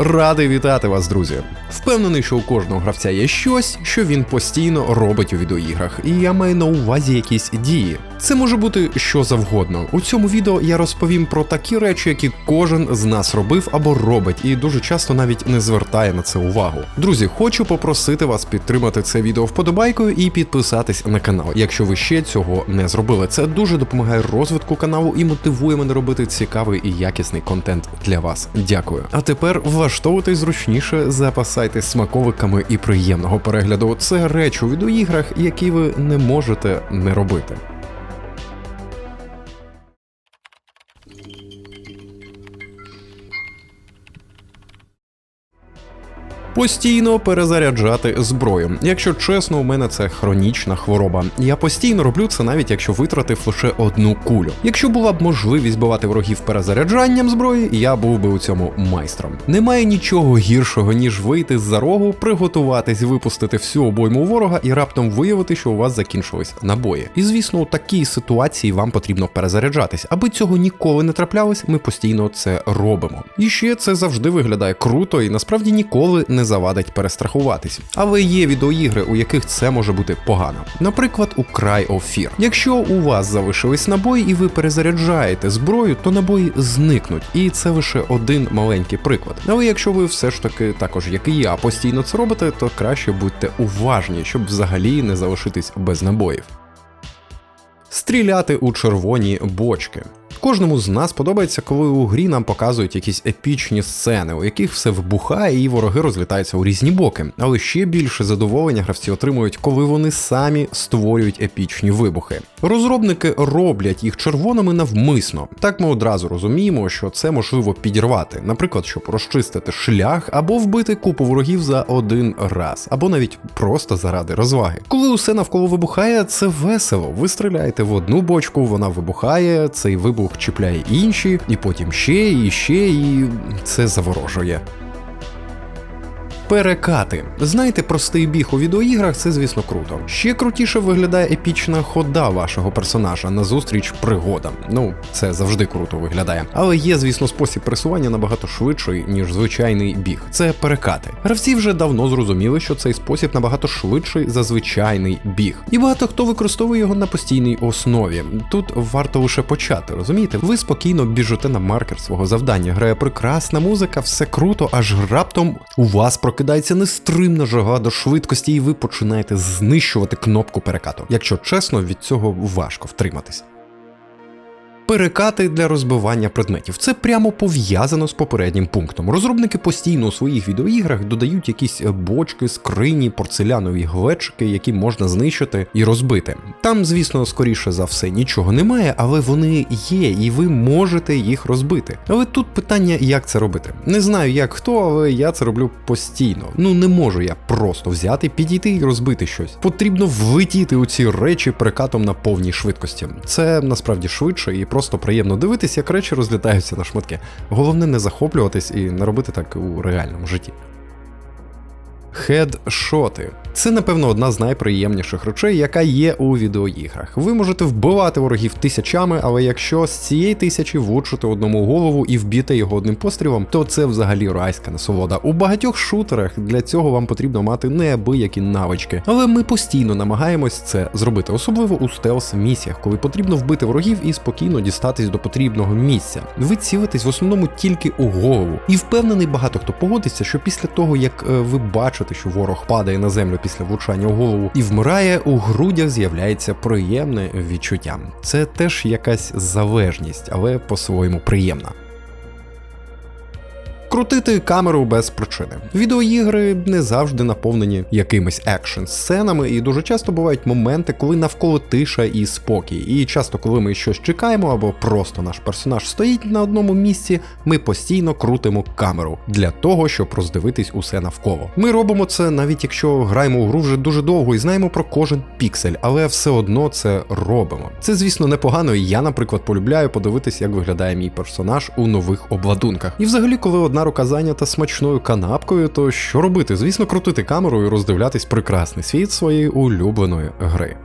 Радий вітати вас, друзі. Впевнений, що у кожного гравця є щось, що він постійно робить у відеоіграх, і я маю на увазі якісь дії. Це може бути що завгодно. У цьому відео я розповім про такі речі, які кожен з нас робив або робить, і дуже часто навіть не звертає на це увагу. Друзі, хочу попросити вас підтримати це відео вподобайкою і підписатись на канал, якщо ви ще цього не зробили. Це дуже допомагає розвитку каналу і мотивує мене робити цікавий і якісний контент для вас. Дякую. А тепер влаштовуйтесь зручніше, запасайтесь смаковиками і приємного перегляду. Це речі у відеоіграх, які ви не можете не робити. Постійно перезаряджати зброю. Якщо чесно, у мене це хронічна хвороба. Я постійно роблю це, навіть якщо витратив лише одну кулю. Якщо була б можливість бивати ворогів перезаряджанням зброї, я був би у цьому майстром. Немає нічого гіршого, ніж вийти з-за рогу, приготуватись, випустити всю обойму ворога і раптом виявити, що у вас закінчились набої. І звісно, у такій ситуації вам потрібно перезаряджатись. Аби цього ніколи не траплялось, ми постійно це робимо. І ще це завжди виглядає круто і насправді ніколи не завадить перестрахуватись. Але є відеоігри, у яких це може бути погано. Наприклад, у Cry of Fear. Якщо у вас залишились набої і ви перезаряджаєте зброю, то набої зникнуть. І це лише один маленький приклад. Але якщо ви все ж таки, також як і я, постійно це робите, то краще будьте уважні, щоб взагалі не залишитись без набоїв. Стріляти у червоні бочки. Кожному з нас подобається, коли у грі нам показують якісь епічні сцени, у яких все вибухає і вороги розлітаються у різні боки. Але ще більше задоволення гравці отримують, коли вони самі створюють епічні вибухи. Розробники роблять їх червоними навмисно. Так ми одразу розуміємо, що це можливо підірвати, наприклад, щоб розчистити шлях або вбити купу ворогів за один раз, або навіть просто заради розваги. Коли усе навколо вибухає, це весело. Ви стріляєте в одну бочку, вона вибухає, цей вибух чіпляє інші, і потім ще, і ще, і це заворожує. Перекати. Знаєте, простий біг у відеоіграх це, звісно, круто. Ще крутіше виглядає епічна хода вашого персонажа назустріч пригодам. Ну, це завжди круто виглядає. Але є, звісно, спосіб пресування набагато швидший, ніж звичайний біг. Це перекати. Гравці вже давно зрозуміли, що цей спосіб набагато швидший за звичайний біг. І багато хто використовує його на постійній основі. Тут варто лише почати, розумієте? Ви спокійно біжите на маркер свого завдання. Грає прекрасна музика, все круто, аж раптом у вас прокидається нестримна жага до швидкості, і ви починаєте знищувати кнопку перекату. Якщо чесно, від цього важко втриматись. Перекати для розбивання предметів. Це прямо пов'язано з попереднім пунктом. Розробники постійно у своїх відеоіграх додають якісь бочки, скрині, порцелянові глечики, які можна знищити і розбити. Там, звісно, скоріше за все нічого немає, але вони є, і ви можете їх розбити. Але тут питання, як це робити. Не знаю, як хто, але я це роблю постійно. Ну не можу я просто взяти, підійти і розбити щось. Потрібно влетіти у ці речі перекатом на повній швидкості. Це насправді швидше і просто приємно дивитись, як речі розлітаються на шматки. Головне не захоплюватись і не робити так у реальному житті. Хедшоти. Це, напевно, одна з найприємніших речей, яка є у відеоіграх. Ви можете вбивати ворогів тисячами, але якщо з цієї тисячі влучити одному голову і вб'єте його одним пострілом, то це взагалі райська насолода. У багатьох шутерах для цього вам потрібно мати неабиякі навички. Але ми постійно намагаємось це зробити, особливо у стелс місіях, коли потрібно вбити ворогів і спокійно дістатись до потрібного місця. Ви цілитесь в основному тільки у голову. І впевнений, багато хто погодиться, що після того, як е, ви бачите, що ворог падає на землю після влучання у голову і вмирає, у грудях з'являється приємне відчуття. Це теж якась залежність, але по-своєму приємна. Крутити камеру без причини. Відеоігри не завжди наповнені якимись екшн сценами, і дуже часто бувають моменти, коли навколо тиша і спокій. І часто, коли ми щось чекаємо, або просто наш персонаж стоїть на одному місці, ми постійно крутимо камеру для того, щоб роздивитись усе навколо. Ми робимо це навіть якщо граємо у гру вже дуже довго і знаємо про кожен піксель, але все одно це робимо. Це, звісно, непогано, і я, наприклад, полюбляю подивитись, як виглядає мій персонаж у нових обладунках. І взагалі, коли одна рука зайнята смачною канапкою, то що робити? Звісно, крутити камеру і роздивлятись прекрасний світ своєї улюбленої гри.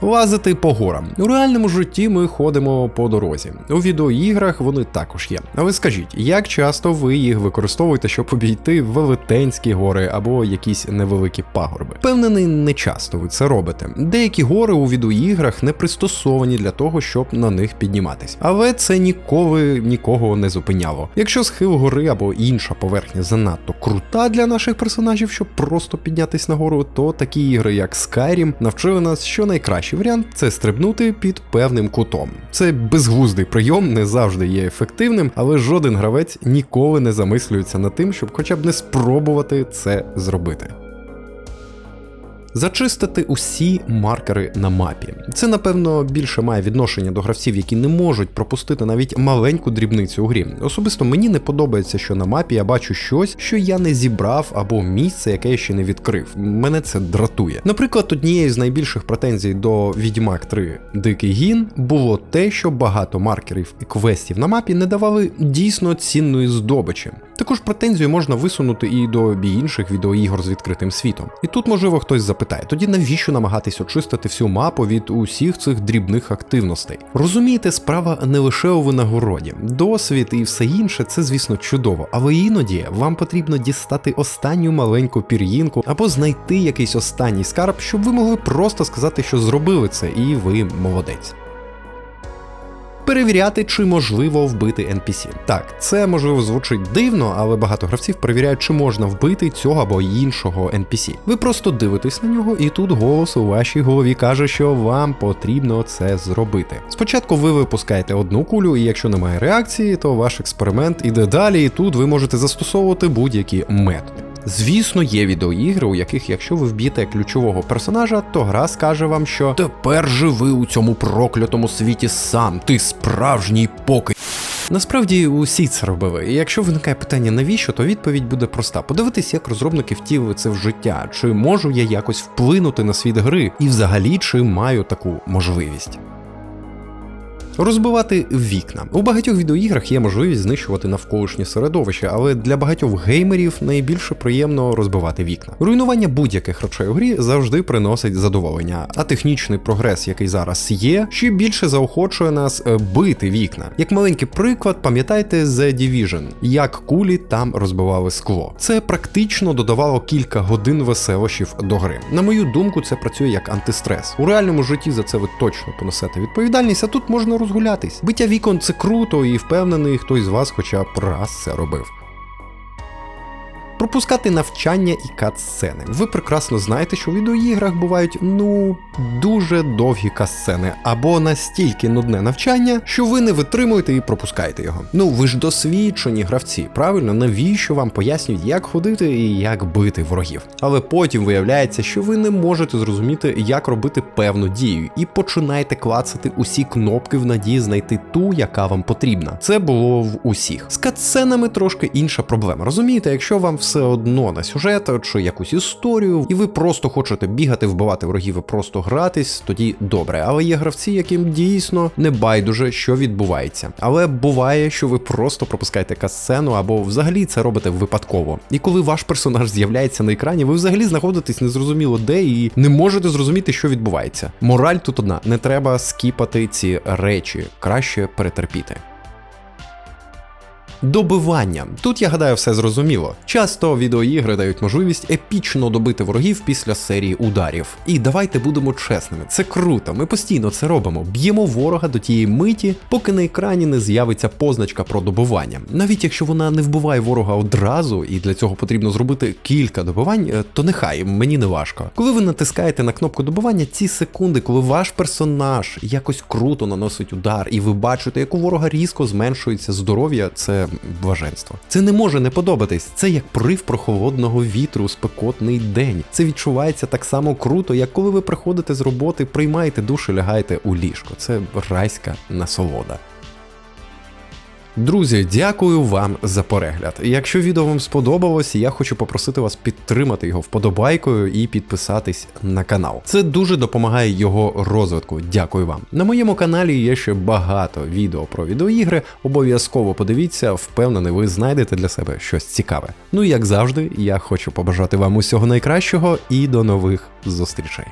Лазити по горам. У реальному житті ми ходимо по дорозі. У відеоіграх вони також є. А ви скажіть, як часто ви їх використовуєте, щоб обійти велетенські гори або якісь невеликі пагорби? Впевнений, не часто ви це робите. Деякі гори у відеоіграх не пристосовані для того, щоб на них підніматись. Але це ніколи нікого не зупиняло. Якщо схил гори або інша поверхня занадто крута для наших персонажів, щоб просто піднятись нагору, то такі ігри, як Skyrim, навчили нас, що найкращий варіант це стрибнути під певним кутом. Це безглуздий прийом, не завжди є ефективним, але жоден гравець ніколи не замислюється над тим, щоб хоча б не спробувати це зробити. Зачистити усі маркери на мапі. Це, напевно, більше має відношення до гравців, які не можуть пропустити навіть маленьку дрібницю у грі. Особисто мені не подобається, що на мапі я бачу щось, що я не зібрав, або місце, яке я ще не відкрив. Мене це дратує. Наприклад, однією з найбільших претензій до Відьмак 3 Дикий Гін було те, що багато маркерів і квестів на мапі не давали дійсно цінної здобичі. Також претензію можна висунути і до інших відеоігор з відкритим світом. І тут, можливо, хтось запитає: тоді навіщо намагатись очистити всю мапу від усіх цих дрібних активностей? Розумієте, справа не лише у винагороді, досвід і все інше це, звісно, чудово, але іноді вам потрібно дістати останню маленьку пір'їнку або знайти якийсь останній скарб, щоб ви могли просто сказати, що зробили це, і ви молодець перевіряти, чи можливо вбити NPC. Так, це можливо звучить дивно, але багато гравців перевіряють, чи можна вбити цього або іншого NPC. Ви просто дивитесь на нього, і тут голос у вашій голові каже, що вам потрібно це зробити. Спочатку ви випускаєте одну кулю, і якщо немає реакції, то ваш експеримент іде далі, і тут ви можете застосовувати будь-які методи. Звісно, є відеоігри, у яких, якщо ви вб'єте ключового персонажа, то гра скаже вам, що тепер живи у цьому проклятому світі сам, ти справжній поки. Насправді усі це робили. І якщо виникає питання навіщо, то відповідь буде проста: подивитись, як розробники втілили це в життя, чи можу я якось вплинути на світ гри, і взагалі чи маю таку можливість. Розбивати вікна. У багатьох відеоіграх є можливість знищувати навколишнє середовище, але для багатьох геймерів найбільше приємно розбивати вікна. Руйнування будь-яких речей у грі завжди приносить задоволення, а технічний прогрес, який зараз є, ще більше заохочує нас е, бити вікна. Як маленький приклад, пам'ятайте The Division, як кулі там розбивали скло. Це практично додавало кілька годин веселощів до гри. На мою думку, це працює як антистрес. У реальному житті за це ви точно понесете відповідальність, а тут можна розгулятись. Биття вікон це круто, і впевнений, хтось з вас хоча б раз це робив пропускати навчання і кат-сцени. Ви прекрасно знаєте, що у відеоіграх бувають ну дуже довгі кат-сцени, або настільки нудне навчання, що ви не витримуєте і пропускаєте його. Ну ви ж досвідчені гравці, правильно, навіщо вам пояснюють, як ходити і як бити ворогів. Але потім виявляється, що ви не можете зрозуміти, як робити певну дію, і починаєте клацати усі кнопки в надії знайти ту, яка вам потрібна. Це було в усіх. З катсценами трошки інша проблема. Розумієте, якщо вам все одно на сюжет чи якусь історію, і ви просто хочете бігати, вбивати ворогів і просто гратись, тоді добре. Але є гравці, яким дійсно не байдуже, що відбувається. Але буває, що ви просто пропускаєте касцену або взагалі це робите випадково. І коли ваш персонаж з'являється на екрані, ви взагалі знаходитесь незрозуміло де і не можете зрозуміти, що відбувається. Мораль тут одна: не треба скіпати ці речі, краще перетерпіти. Добивання. Тут я гадаю, все зрозуміло. Часто відеоігри дають можливість епічно добити ворогів після серії ударів. І давайте будемо чесними, це круто, ми постійно це робимо. Б'ємо ворога до тієї миті, поки на екрані не з'явиться позначка про добивання. Навіть якщо вона не вбиває ворога одразу, і для цього потрібно зробити кілька добивань, е, то нехай мені не важко. Коли ви натискаєте на кнопку добивання, ці секунди, коли ваш персонаж якось круто наносить удар, і ви бачите, як у ворога різко зменшується здоров'я, це блаженство. Це не може не подобатись. Це як прив прохолодного вітру спекотний день. Це відчувається так само круто, як коли ви приходите з роботи, приймаєте душ і лягаєте у ліжко. Це райська насолода. Друзі, дякую вам за перегляд. Якщо відео вам сподобалось, я хочу попросити вас підтримати його вподобайкою і підписатись на канал. Це дуже допомагає його розвитку. Дякую вам. На моєму каналі є ще багато відео про відеоігри. Обов'язково подивіться, впевнений, ви знайдете для себе щось цікаве. Ну і як завжди, я хочу побажати вам усього найкращого і до нових зустрічей.